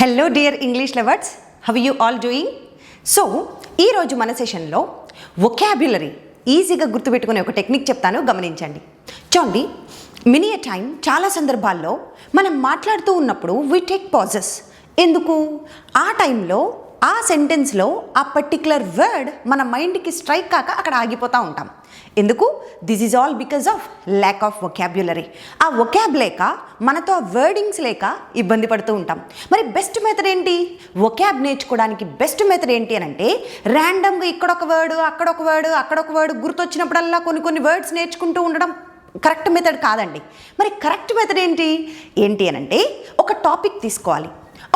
Hello dear English lovers how you all doing so ఈరోజు మన సెషన్లో ఒకాబ్యులరీ ఈజీగా గుర్తుపెట్టుకునే ఒక టెక్నిక్ చెప్తాను. గమనించండి. చూడండి మినీ టైం చాలా సందర్భాల్లో మనం మాట్లాడుతూ ఉన్నప్పుడు వీ టేక్ పాజెస్ ఎందుకు? ఆ టైంలో ఆ సెంటెన్స్లో ఆ పర్టికులర్ వర్డ్ మన మైండ్కి స్ట్రైక్ కాక అక్కడ ఆగిపోతూ ఉంటాం. ఎందుకు? This is all because of lack of vocabulary ఆ వొకాబ్ లేక మనతో ఆ వర్డింగ్స్ లేక ఇబ్బంది పడుతూ ఉంటాం. మరి బెస్ట్ మెథడ్ ఏంటి? వొకాబ్ నేర్చుకోవడానికి బెస్ట్ మెథడ్ ఏంటి అని అంటే ర్యాండమ్గా ఇక్కడొక వర్డ్ అక్కడొక వర్డ్ అక్కడొక వర్డ్ గుర్తొచ్చినప్పుడల్లా కొన్ని కొన్ని వర్డ్స్ నేర్చుకుంటూ ఉండడం కరెక్ట్ మెథడ్ కాదండి. మరి కరెక్ట్ మెథడ్ ఏంటి? ఏంటి అని అంటే ఒక టాపిక్ తీసుకోవాలి.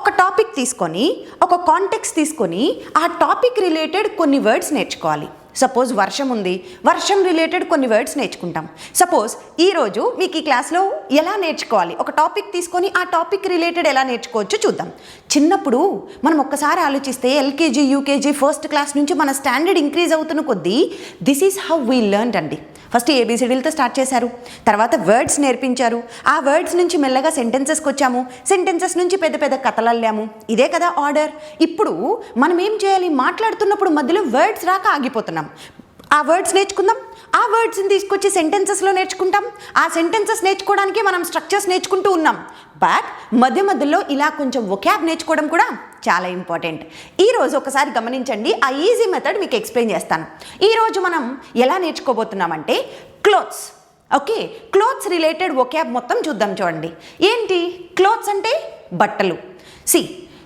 ఒక టాపిక్ తీసుకొని ఒక కాంటెక్స్ తీసుకొని ఆ టాపిక్ రిలేటెడ్ కొన్ని వర్డ్స్ నేర్చుకోవాలి. సపోజ్ వర్షం ఉంది. వర్షం రిలేటెడ్ కొన్ని వర్డ్స్ నేర్చుకుంటాం. సపోజ్ ఈరోజు మీకు ఈ క్లాస్లో ఎలా నేర్చుకోవాలి? ఒక టాపిక్ తీసుకొని ఆ టాపిక్ రిలేటెడ్ ఎలా నేర్చుకోవచ్చో చూద్దాం. చిన్నప్పుడు మనం ఒక్కసారి ఆలోచిస్తే ఎల్కేజీ యూకేజీ ఫస్ట్ క్లాస్ నుంచి మన స్టాండర్డ్ ఇంక్రీజ్ అవుతున్న కొద్దీ this is how we learn అండి. ఫస్ట్ ఏబీసీడీలతో స్టార్ట్ చేశారు. తర్వాత వర్డ్స్ నేర్పించారు. ఆ వర్డ్స్ నుంచి మెల్లగా సెంటెన్సెస్కి వచ్చాము. సెంటెన్సెస్ నుంచి పెద్ద పెద్ద కథలు అల్లాము. ఇదే కదా ఆర్డర్. ఇప్పుడు మనం ఏం చేయాలి? మాట్లాడుతున్నప్పుడు మధ్యలో వర్డ్స్ రాక ఆగిపోతున్నాం. ఆ వర్డ్స్ నేర్చుకుందాం. ఆ వర్డ్స్ని తీసుకొచ్చి సెంటెన్సెస్లో నేర్చుకుంటాం. ఆ సెంటెన్సెస్ నేర్చుకోవడానికి మనం స్ట్రక్చర్స్ నేర్చుకుంటూ ఉన్నాం. బట్ మధ్య మధ్యలో ఇలా కొంచెం ఒక్యాబ్ నేర్చుకోవడం కూడా చాలా ఇంపార్టెంట్ ఈరోజు ఒకసారి గమనించండి. ఆ ఈజీ మెథడ్ మీకు ఎక్స్ప్లెయిన్ చేస్తాను. ఈరోజు మనం ఎలా నేర్చుకోబోతున్నామంటే clothes okay clothes related vocab మొత్తం చూద్దాం చూడండి. ఏంటి? క్లోత్స్ అంటే బట్టలు. See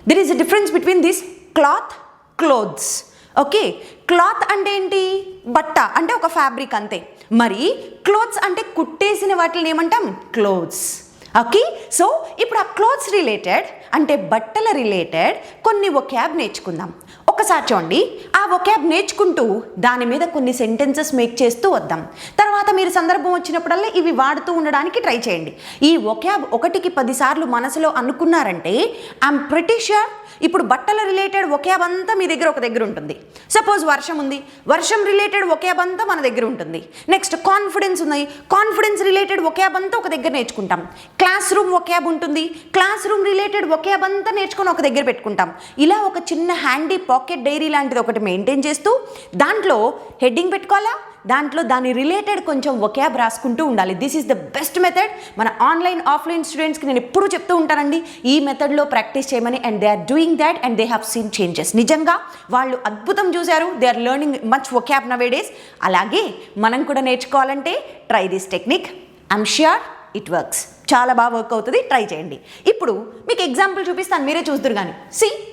there is a difference between this cloth clothes okay cloth అంటే ఏంటి? బట్ట అంటే ఒక ఫ్యాబ్రిక్ అంతే. మరి క్లోత్స్ అంటే కుట్టేసిన వాటిని ఏమంటాం? క్లోత్స్. ఓకే సో ఇప్పుడు ఆ క్లోత్స్ రిలేటెడ్ అంటే బట్టల రిలేటెడ్ కొన్ని ఒక్యాబ్ నేర్చుకుందాం. ఒకసారి చూడండి ఆ ఒక్యాబ్ నేర్చుకుంటూ దాని మీద కొన్ని సెంటెన్సెస్ మేక్ చేస్తూ వద్దాం. తర్వాత మీరు సందర్భం వచ్చినప్పుడల్లా ఇవి వాడుతూ ఉండడానికి ట్రై చేయండి. ఈ ఒక్యాబ్ ఒకటికి పదిసార్లు మనసులో అనుకున్నారంటే ఐఎమ్ ప్రిటీ ఇప్పుడు బట్టల రిలేటెడ్ ఒకే అంతా మీ దగ్గర ఒక దగ్గర ఉంటుంది. సపోజ్ వర్షం ఉంది. వర్షం రిలేటెడ్ ఒకే అంతా మన దగ్గర ఉంటుంది. నెక్స్ట్ కాన్ఫిడెన్స్ ఉన్నాయి. కాన్ఫిడెన్స్ రిలేటెడ్ ఒకే అంతా ఒక దగ్గర నేర్చుకుంటాం. క్లాస్ రూమ్ ఒకే ఉంటుంది. క్లాస్ రూమ్ రిలేటెడ్ ఒకే అంతా నేర్చుకొని ఒక దగ్గర పెట్టుకుంటాం. ఇలా ఒక చిన్న హ్యాండీ పాకెట్ డైరీ లాంటిది ఒకటి మెయింటైన్ చేస్తూ దాంట్లో హెడ్డింగ్ పెట్టుకోవాలా? దాంట్లో దాని రిలేటెడ్ కొంచెం ఒక్యాబ్ రాసుకుంటూ ఉండాలి. This is the best method మన ఆన్లైన్ ఆఫ్లైన్ స్టూడెంట్స్కి నేను ఎప్పుడు చెప్తూ ఉంటానండి ఈ మెథడ్లో ప్రాక్టీస్ చేయమని. And they are doing that and they have seen changes నిజంగా వాళ్ళు అద్భుతం చూశారు. They are learning much vocab nowadays అలాగే మనం కూడా నేర్చుకోవాలంటే try this technique I'm sure it works చాలా బాగా వర్క్ అవుతుంది. ట్రై చేయండి. ఇప్పుడు మీకు ఎగ్జాంపుల్ చూపిస్తాను. మీరే చూద్దరు కానీ సి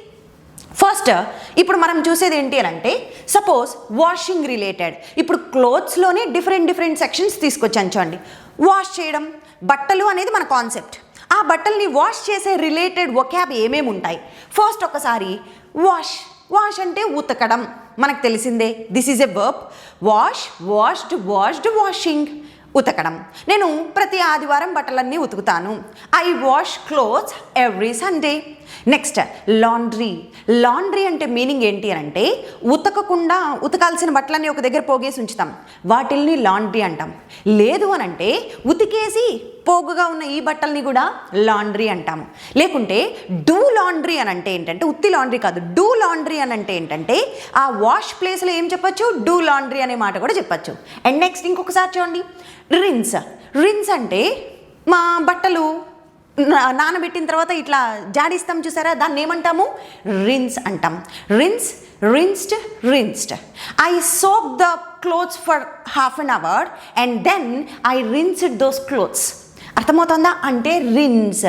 ఫస్ట్ ఇప్పుడు మనం చూసేది ఏంటి అని అంటే సపోజ్ వాషింగ్ రిలేటెడ్ ఇప్పుడు క్లోత్స్లోనే డిఫరెంట్ డిఫరెంట్ సెక్షన్స్ తీసుకొచ్చాను చూడండి. వాష్ చేయడం బట్టలు అనేది మన కాన్సెప్ట్ ఆ బట్టల్ని వాష్ చేసే రిలేటెడ్ ఒక్యాబ్ ఏమేమి ఉంటాయి? ఫస్ట్ ఒకసారి వాష్ వాష్ అంటే ఉతకడం. మనకు తెలిసిందే. This is a verb wash washed washed washing ఉతకడం. నేను ప్రతి ఆదివారం బట్టలన్నీ ఉతుకుతాను. I wash clothes every Sunday next laundry laundry అంటే మీనింగ్ ఏంటి అని అంటే ఉతకకుండా ఉతకాల్సిన బట్టలన్నీ ఒక దగ్గర పోగేసి ఉంచుతాం. వాటిల్ని లాండ్రీ అంటాం. లేదు అని అంటే ఉతికేసి పోగుగా ఉన్న ఈ బట్టల్ని కూడా లాండ్రీ అంటాము లేకుంటే డూ లాండ్రీ అని అంటే ఏంటంటే ఉత్తి లాండ్రీ కాదు. డూ లాండ్రీ అని అంటే ఏంటంటే ఆ వాష్ ప్లేస్లో ఏం చెప్పచ్చు? డూ లాండ్రీ అనే మాట కూడా చెప్పచ్చు. అండ్ నెక్స్ట్ ఇంకొకసారి చూడండి. రిన్స్ రిన్స్ అంటే మా బట్టలు నానబెట్టిన తర్వాత ఇట్లా జాడిస్తాం చూసారా? దాన్ని ఏమంటాము? రిన్స్ అంటాం. Rinse rinsed rinsed I soak the clothes for half an hour and then I rinsed those clothes అర్థమవుతుందా? అంటే రిన్స్.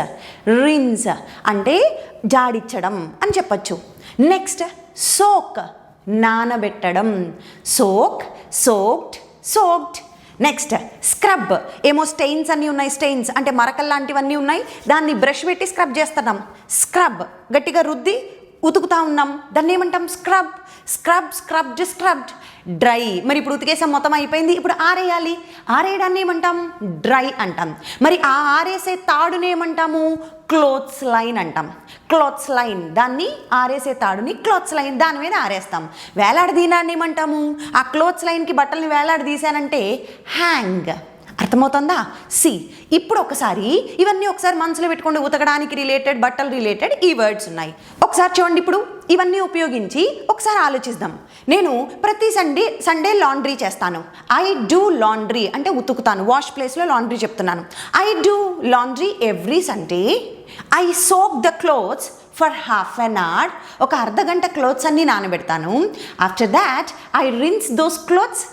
రిన్స్ అంటే జాడిచ్చడం అని చెప్పచ్చు. Next soak నానబెట్టడం. Soak soaked soaked next scrub ఏమో స్టెయిన్స్ అన్నీ ఉన్నాయి స్టెయిన్స్ అంటే మరకలు లాంటివన్నీ ఉన్నాయి. దాన్ని బ్రష్ పెట్టి స్క్రబ్ చేస్తున్నాం. స్క్రబ్ గట్టిగా రుద్ది ఉతుకుతా ఉన్నాం. దాన్ని ఏమంటాం? Scrub scrub scrub scrubbed dry మరి ఇప్పుడు ఉతికేసాం మొత్తం అయిపోయింది. ఇప్పుడు ఆరేయాలి. ఆరేయడాన్ని ఏమంటాం? డ్రై అంటాం. మరి ఆ ఆరేసే తాడుని ఏమంటాము? క్లోత్స్ లైన్ అంటాం. Clothes line. దాన్ని ఆరేసే తాడుని క్లోత్స్ లైన్ దాని మీద ఆరేస్తాం. వేలాడదీనాన్ని ఏమంటాము? ఆ క్లోత్స్ లైన్కి బట్టల్ని వేలాడదీశానంటే హ్యాంగ్. అర్థమవుతుందా? సి ఇప్పుడు ఒకసారి ఇవన్నీ ఒకసారి మనసులో పెట్టుకోండి. ఉతకడానికి రిలేటెడ్ బట్టలు రిలేటెడ్ ఈ వర్డ్స్ ఉన్నాయి. ఒకసారి చూడండి ఇప్పుడు. ఇవన్నీ ఉపయోగించి ఒకసారి ఆలోచిద్దాం. నేను ప్రతి సండే సండే లాండ్రీ చేస్తాను. ఐ డూ లాండ్రీ అంటే ఉతుకుతాను. వాష్ ప్లేస్లో లాండ్రీ చెప్తున్నాను. I do laundry every Sunday. I soak the clothes for half an hour. ఒక అర్ధ గంట క్లోత్స్ అన్ని నానబెడతాను. After that I rinse those clothes.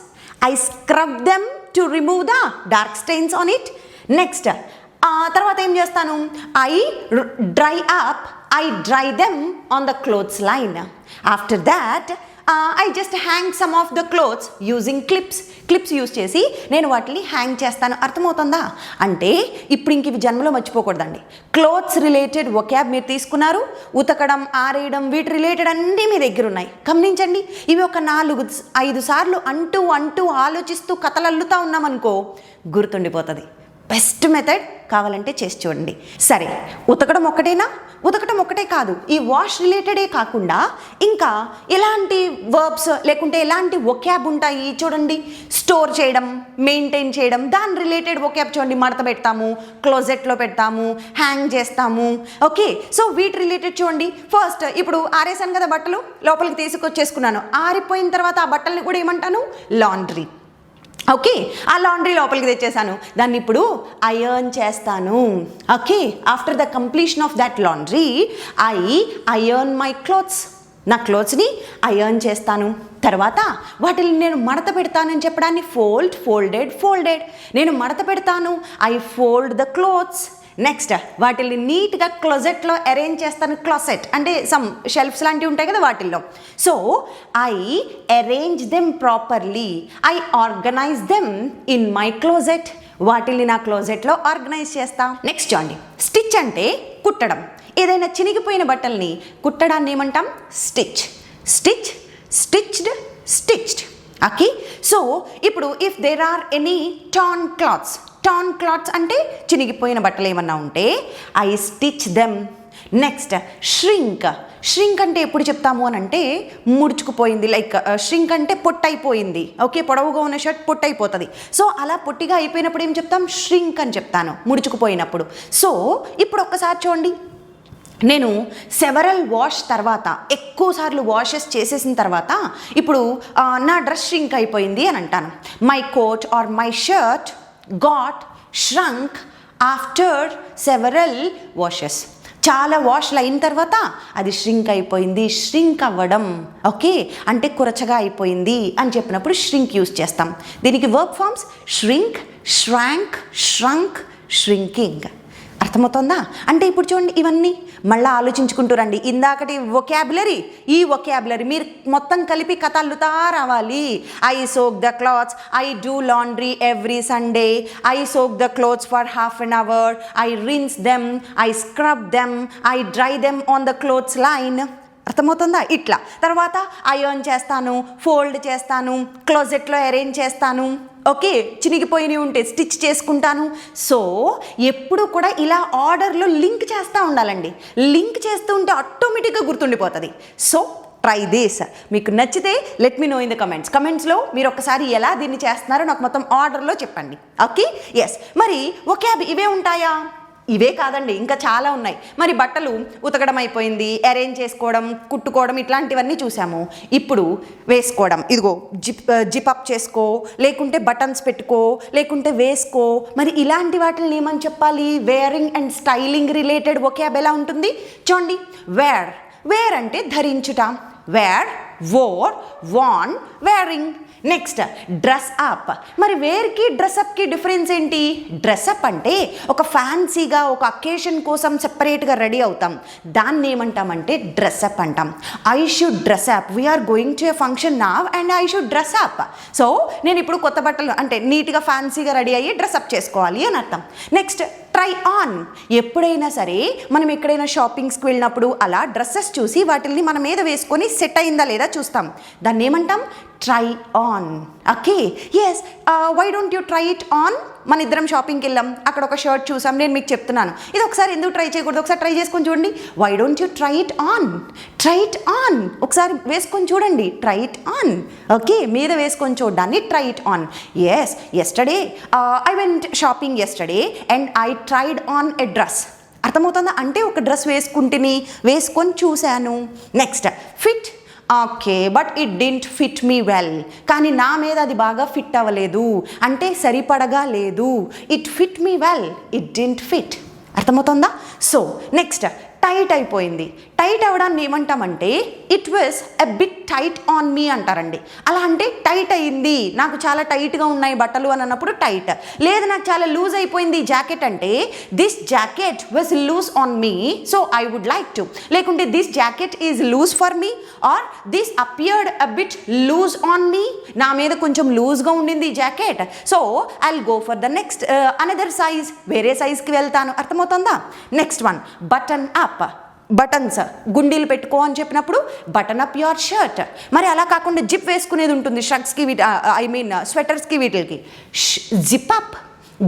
I scrub them. To remove the dark stains on it next తర్వాత ఏం చేస్తాను? I dry up I dry them on the clothes line after that I just hang some of the clothes using clips clips use చేసి నేను వాటిని hang చేస్తాను. అర్థమవుతుందా? అంటే ఇప్పుడు ఇంక ఇవి జన్మలో మర్చిపోకూడదండి. క్లోత్స్ రిలేటెడ్ క్యాబ్ మీరు తీసుకున్నారు. ఉతకడం ఆరేయడం వీటి రిలేటెడ్ అన్నీ మీ దగ్గర ఉన్నాయి. గమనించండి. ఇవి ఒక నాలుగు ఐదు సార్లు అంటూ అంటూ ఆలోచిస్తూ కథలు అల్లుతా ఉన్నామనుకో గుర్తుండిపోతుంది. బెస్ట్ మెథడ్ కావాలంటే చేసి చూడండి. సరే ఉతకడం ఒక్కటేనా? ఉతకడం ఒక్కటే కాదు ఈ వాష్ రిలేటెడే కాకుండా ఇంకా ఎలాంటి వర్బ్స్ లేకుంటే ఎలాంటి ఒక్యాబ్ ఉంటాయి చూడండి. స్టోర్ చేయడం మెయింటైన్ చేయడం దాని రిలేటెడ్ ఒక్యాబ్ చూడండి. మడత పెడతాము క్లోజెట్లో పెడతాము హ్యాంగ్ చేస్తాము. ఓకే సో వీటి రిలేటెడ్ చూడండి. ఫస్ట్ ఇప్పుడు ఆరేసాను కదా బట్టలు లోపలికి తీసుకొచ్చేసుకున్నాను. ఆరిపోయిన తర్వాత ఆ బట్టల్ని కూడా ఏమంటాను? లాండ్రీ. ఓకే ఆ లాండ్రీ లోపలికి తెచ్చేసాను దాన్ని ఇప్పుడు అయర్న్ చేస్తాను. Okay after the completion of that laundry I iron my clothes నా క్లోత్స్ని అయర్న్ చేస్తాను. తర్వాత వాటిని నేను మడత పెడతానని చెప్పడాన్ని ఫోల్డ్ ఫోల్డెడ్ ఫోల్డెడ్ నేను మడత పెడతాను. I fold the clothes next వాటిని నీట్గా క్లోజెట్లో అరేంజ్ చేస్తాను. క్లోసెట్ అంటే సమ్ షెల్ఫ్స్ లాంటివి ఉంటాయి కదా వాటిల్లో. So I arrange them properly I organize them in my closet వాటిని నా క్లోజెట్లో ఆర్గనైజ్ చేస్తా. నెక్స్ట్ చూడండి. స్టిచ్ అంటే కుట్టడం. ఏదైనా చినిగిపోయిన బట్టల్ని కుట్టడాన్ని ఏమంటాం? Stitch stitch stitched stitched okay so ఇప్పుడు if there are any torn clothes torn clothes అంటే చినిగిపోయిన బట్టలు ఏమన్నా ఉంటే I stitch them next shrink shrink అంటే ఎప్పుడు చెప్తాము అని అంటే ముడుచుకుపోయింది. లైక్ ష్రింక్ uh, అంటే పొట్టయిపోయింది ఓకే పొడవుగా ఉన్న షర్ట్ పొట్టయిపోతుంది సో అలా పొట్టిగా అయిపోయినప్పుడు ఏం చెప్తాం? ష్రింక్ అని చెప్తాను ముడుచుకుపోయినప్పుడు. సో ఇప్పుడు ఒక్కసారి చూడండి. నేను సెవరల్ వాష్ తర్వాత ఎక్కువసార్లు వాషెస్ చేసేసిన తర్వాత ఇప్పుడు uh, నా డ్రెస్ ష్రింక్ అయిపోయింది అని అంటాను. My coat or my shirt got shrunk after several washes చాలా వాష్లు అయిన తర్వాత అది ష్రింక్ అయిపోయింది ష్రింక్ అవ్వడం. ఓకే? అంటే కురచగా అయిపోయింది అని చెప్పినప్పుడు ష్రింక్ యూస్ చేస్తాం. దీనికి verb forms shrink shrank shrunk shrinking అర్థమవుతుందా? అంటే ఇప్పుడు చూడండి ఇవన్నీ. మళ్ళీ ఆలోచించుకుంటూ రండి. ఇందాకటి ఒకాబులరీ ఈ ఒకాబులరీ మీరు మొత్తం కలిపి కథ అల్లుతా రావాలి. I soak the clothes I do laundry every Sunday I soak the clothes for half an hour I rinse them I scrub them I dry them on the clothes line అర్థమవుతుందా? ఇట్లా. తర్వాత ion చేస్తాను fold చేస్తాను క్లోజెట్లో arrange చేస్తాను okay చినిగిపోయినవి ఉంటే stitch చేసుకుంటాను. So ఎప్పుడు కూడా ఇలా ఆర్డర్లో లింక్ చేస్తూ ఉండాలండి. లింక్ చేస్తూ ఉంటే ఆటోమేటిక్గా గుర్తుండిపోతుంది. So try this. మీకు నచ్చితే let me know in the comments. కమెంట్స్లో మీరు ఒకసారి ఎలా దీన్ని చేస్తున్నారో నాకు మొత్తం ఆర్డర్లో చెప్పండి. ఓకే? ఎస్ మరి ఒకే ఇవే ఉంటాయా? ఇవే కాదండి ఇంకా చాలా ఉన్నాయి. మరి బట్టలు ఉతకడం అయిపోయింది అరేంజ్ చేసుకోవడం కుట్టుకోవడం ఇట్లాంటివన్నీ చూసాము. ఇప్పుడు వేసుకోవడం ఇదిగో జిప్ జిప్ అప్ చేసుకో లేకుంటే బటన్స్ పెట్టుకో లేకుంటే వేసుకో. మరి ఇలాంటి వాటిని ఏమని చెప్పాలి? వేరింగ్ అండ్ స్టైలింగ్ రిలేటెడ్ ఒకే ఎలా ఉంటుంది? చూడండి వేర్ వేర్ అంటే ధరించుట wear wore worn wearing next dress up మరి వేర్కి డ్రెస్అప్కి డిఫరెన్స్ ఏంటి? డ్రెస్అప్ అంటే ఒక ఫ్యాన్సీగా ఒక అకేషన్ కోసం సెపరేట్గా రెడీ అవుతాం. దాన్ని ఏమంటామంటే డ్రెస్అప్ అంటాం. I should dress up we're going to a function now and I should dress up so నేను ఇప్పుడు కొత్త బట్టలు అంటే నీట్గా ఫ్యాన్సీగా రెడీ అయ్యి డ్రెస్అప్ చేసుకోవాలి అని అర్థం. Next try on. ఎప్పుడైనా సరే మనం ఎక్కడైనా షాపింగ్స్కి వెళ్ళినప్పుడు అలా డ్రెస్సెస్ చూసి వాటిని మన మీద వేసుకొని సెట్ అయిందా లేదా చూస్తాం. దాన్ని ఏమంటాం try on. Okay? Yes why don't you try it on మన ఇద్దరం షాపింగ్కి వెళ్ళాం. అక్కడ ఒక షర్ట్ చూసాం. నేను మీకు చెప్తున్నాను. ఇది ఒకసారి ఎందుకు ట్రై చేయకూడదు? ఒకసారి ట్రై చేసుకొని చూడండి. Why don't you try it on try it on ఒకసారి వేసుకొని చూడండి. ట్రై ఇట్ ఆన్ ఓకే మీద వేసుకొని చూడడాన్ని try it on yes yesterday I went shopping yesterday and I tried on a dress అర్థమవుతుందా? అంటే ఒక డ్రెస్ వేసుకుంటుని వేసుకొని చూశాను. Next fit okay but it didn't fit me well కానీ నా మీద అది బాగా ఫిట్ అవ్వలేదు. అంటే సరిపడగా లేదు. It fit me well it didn't fit అర్థమవుతుందా? సో నెక్స్ట్ టైట్ అయిపోయింది. టైట్ అవ్వడాన్ని ఏమంటామంటే it was a bit tight on me అంటారండి. అలా అంటే టైట్ అయింది. నాకు చాలా టైట్గా ఉన్నాయి బట్టలు అని అన్నప్పుడు టైట్ లేదు నాకు చాలా లూజ్ అయిపోయింది జాకెట్ అంటే this jacket was loose on me so I would like to లేకుంటే this jacket is loose for me or this appeared a bit loose on me నా మీద కొంచెం లూజ్గా ఉండింది ఈ jacket so I go for the next another size వేరే సైజ్కి వెళ్తాను. అర్థమవుతుందా? Next one button up buttons గుండీలు పెట్టుకో అని చెప్పినప్పుడు బటన్ అప్ యువర్ షర్ట్. మరి అలా కాకుండా జిప్ వేసుకునేది ఉంటుంది షర్ట్స్కి వీటి ఐ మీన్ స్వెటర్స్కి వీటికి. జిప్ అప్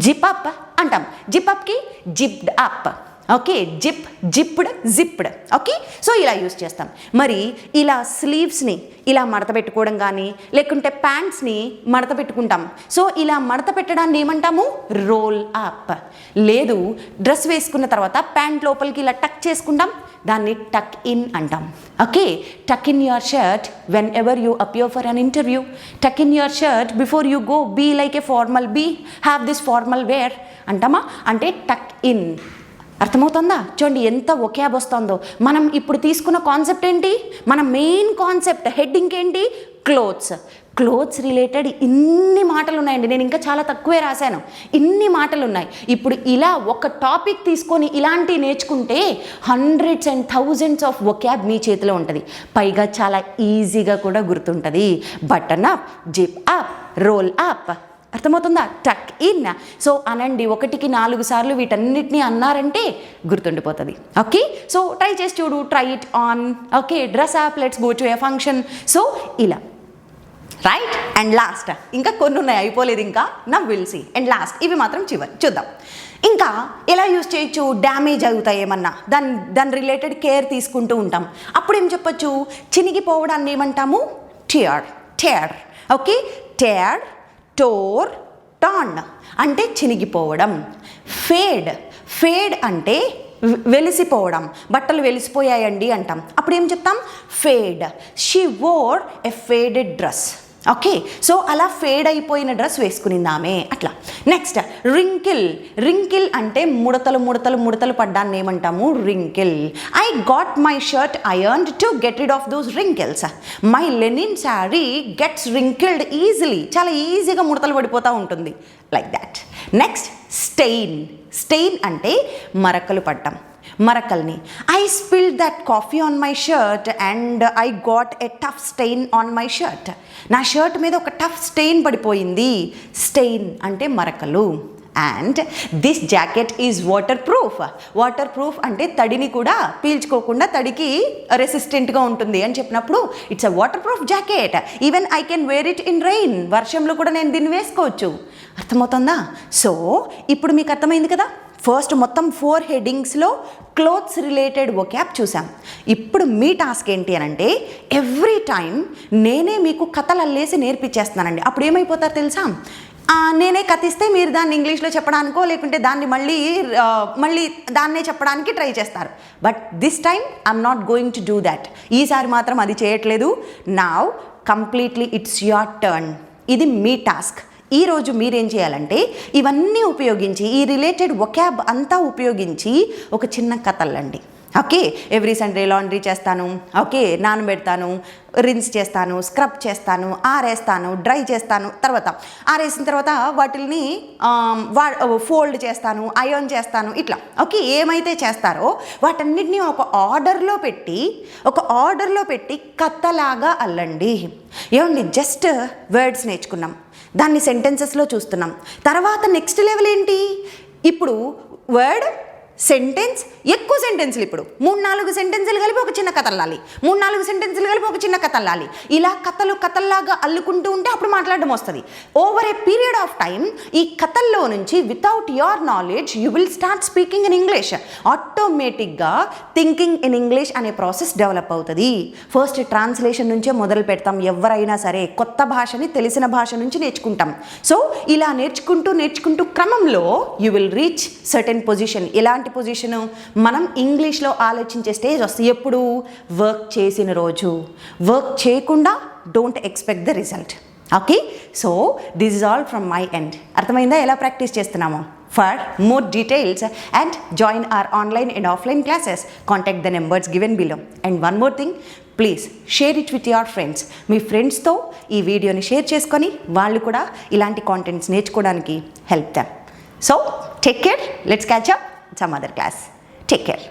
జిప్ అప్ అంటాం. Zip అప్కి zipped up. Okay zip zipped zipped okay so ఇలా యూస్ చేస్తాం. మరి ఇలా స్లీవ్స్ని ఇలా మడత పెట్టుకోవడం కానీ లేకుంటే ప్యాంట్స్ని మడత పెట్టుకుంటాం. సో ఇలా మడత పెట్టడాన్ని ఏమంటాము? Roll up. లేదు డ్రెస్ వేసుకున్న తర్వాత ప్యాంట్ లోపలికి ఇలా టక్ చేసుకుంటాం. దాన్ని టక్ ఇన్ అంటాం. Okay tuck in your shirt whenever you appear for an interview. Tuck in your shirt before you go be like a formal be. Have this formal wear అంటామా? అంటే tuck in. అర్థమవుతుందా? చూడండి ఎంత ఒకే వస్తుందో. మనం ఇప్పుడు తీసుకున్న కాన్సెప్ట్ ఏంటి? మన మెయిన్ కాన్సెప్ట్ హెడ్డింగ్ ఏంటి? క్లోత్స్ క్లోత్స్ రిలేటెడ్ ఇన్ని మాటలు ఉన్నాయండి నేను ఇంకా చాలా తక్కువే రాశాను. ఇన్ని మాటలు ఉన్నాయి ఇప్పుడు ఇలా ఒక టాపిక్ తీసుకొని ఇలాంటి నేర్చుకుంటే hundreds and thousands of vocab మీ చేతిలో ఉంటుంది. పైగా చాలా ఈజీగా కూడా గుర్తుంటుంది. Button up zip up roll up అర్థమవుతుందా? Tuck in. సో అనండి ఒకటికి నాలుగు సార్లు వీటన్నిటిని అన్నారంటే గుర్తుండిపోతుంది. ఓకే? సో ట్రై చేసి చూడు try it on. Okay dress up let's go to a function. So ఇలా. రైట్? And last. ఇంకా కొన్ని ఉన్నాయి అయిపోలేదు ఇంకా. నా విల్సి అండ్ లాస్ట్ ఇవి మాత్రం చివరి. చూద్దాం. ఇంకా ఎలా యూజ్ చేయొచ్చు? డ్యామేజ్ అవుతాయి ఏమన్నా? దాని దాని రిలేటెడ్ కేర్ తీసుకుంటూ ఉంటాం. అప్పుడు ఏం చెప్పొచ్చు? చినిగిపోవడాన్ని ఏమంటాము? Tear. Tear okay? Tear tore torn అంటే చినిగిపోవడం. ఫేడ్ ఫేడ్ అంటే వెలిసిపోవడం. బట్టలు వెలిసిపోయాయండి అంటాం. అప్పుడు ఏం చెప్తాం? Fade. She wore a faded dress. Okay so అలా ఫేడ్ అయిపోయిన డ్రెస్ వేసుకునింది ఆమె. అట్లా. నెక్స్ట్ రింకిల్ రింకిల్ అంటే ముడతలు ముడతలు ముడతలు పడ్డాన్ని ఏమంటాము? Wrinkle I got my shirt ironed to get rid of those wrinkles my linen sari gets wrinkled easily చాలా ఈజీగా ముడతలు పడిపోతూ ఉంటుంది. Like that next stain stain అంటే మరకలు పడ్డం. మరకల్ని. I spill that coffee on my shirt and I got a tough stain on my shirt నా shirt మీద ఒక టఫ్ స్టెయిన్ పడిపోయింది. స్టెయిన్ అంటే మరకలు. And this jacket is waterproof waterproof అంటే తడిని కూడా పీల్చుకోకుండా తడికి రెసిస్టెంట్గా ఉంటుంది అని చెప్పినప్పుడు it's a waterproof jacket even I can wear it in rain వర్షంలో కూడా నేను దీన్ని వేసుకోవచ్చు. అర్థమవుతుందా? సో ఇప్పుడు మీకు అర్థమైంది కదా? ఫస్ట్ మొత్తం ఫోర్ హెడ్డింగ్స్లో క్లోత్స్ రిలేటెడ్ ఒక యాప్ చూసాం ఇప్పుడు మీ టాస్క్ ఏంటి అని అంటే ఎవ్రీ టైం నేనే మీకు కథలు అల్లేసి నేర్పించేస్తున్నానండి అప్పుడు ఏమైపోతారు తెలుసా? నేనే కథిస్తే మీరు దాన్ని ఇంగ్లీష్లో చెప్పడానికో లేకుంటే దాన్ని మళ్ళీ మళ్ళీ దాన్నే చెప్పడానికి ట్రై చేస్తారు. But this time I'm not going to do that ఈసారి మాత్రం అది చేయట్లేదు. Now completely it's your turn ఇది మీ టాస్క్ ఈరోజు మీరేం చేయాలంటే ఇవన్నీ ఉపయోగించి ఈ రిలేటెడ్ ఒక్యాబ్ అంతా ఉపయోగించి ఒక చిన్న కథలండి. ఓకే? ఎవ్రీ సండే లాండ్రీ చేస్తాను. ఓకే? నానబెడతాను రిన్స్ చేస్తాను. స్క్రబ్ చేస్తాను. ఆరేస్తాను. డ్రై చేస్తాను. తర్వాత ఆరేసిన తర్వాత వాటిని వా ఫోల్డ్ చేస్తాను. అయోన్ చేస్తాను. ఇట్లా. ఓకే? ఏమైతే చేస్తారో వాటన్నిటిని ఒక ఆర్డర్లో పెట్టి ఒక ఆర్డర్లో పెట్టి కథలాగా అల్లండి. ఏమండి? జస్ట్ వర్డ్స్ నేర్చుకున్నాం. దాన్ని సెంటెన్సెస్లో చూస్తున్నాం. తర్వాత నెక్స్ట్ లెవెల్ ఏంటి? ఇప్పుడు వర్డ్ సెంటెన్స్ ఎక్కువ సెంటెన్స్లు ఇప్పుడు. మూడు నాలుగు సెంటెన్సులు కలిపి ఒక చిన్న కథ అల్లాలి మూడు నాలుగు సెంటెన్సులు కలిపి ఒక చిన్న కథ అల్లాలి ఇలా కథలు కథల్లాగా అల్లుకుంటూ ఉంటే అప్పుడు మాట్లాడడం వస్తుంది. Over a period of time ఈ కథల్లో నుంచి without your knowledge you will start speaking in English ఆటోమేటిక్గా థింకింగ్ ఇన్ ఇంగ్లీష్ అనే ప్రాసెస్ డెవలప్ అవుతుంది. ఫస్ట్ ట్రాన్స్లేషన్ నుంచే మొదలు పెడతాం. ఎవరైనా సరే కొత్త భాషని తెలిసిన భాష నుంచి నేర్చుకుంటాం. సో ఇలా నేర్చుకుంటూ నేర్చుకుంటూ క్రమంలో you will reach certain position ఇలాంటి ఎలాంటి పొజిషను మనం ఇంగ్లీష్లో ఆలోచించే స్టేజ్ వస్తుంది ఎప్పుడు? వర్క్ చేసిన రోజు. వర్క్ చేయకుండా don't expect the result okay so this is all from my end అర్థమైందా? ఎలా ప్రాక్టీస్ చేస్తున్నామో? For more details and join our online and offline classes contact the numbers given below and one more thing please share it with your friends మీ ఫ్రెండ్స్తో ఈ వీడియోని share చేసుకొని వాళ్ళు కూడా ఇలాంటి కాంటెంట్స్ నేర్చుకోవడానికి help them so take care let's catch up some other class take care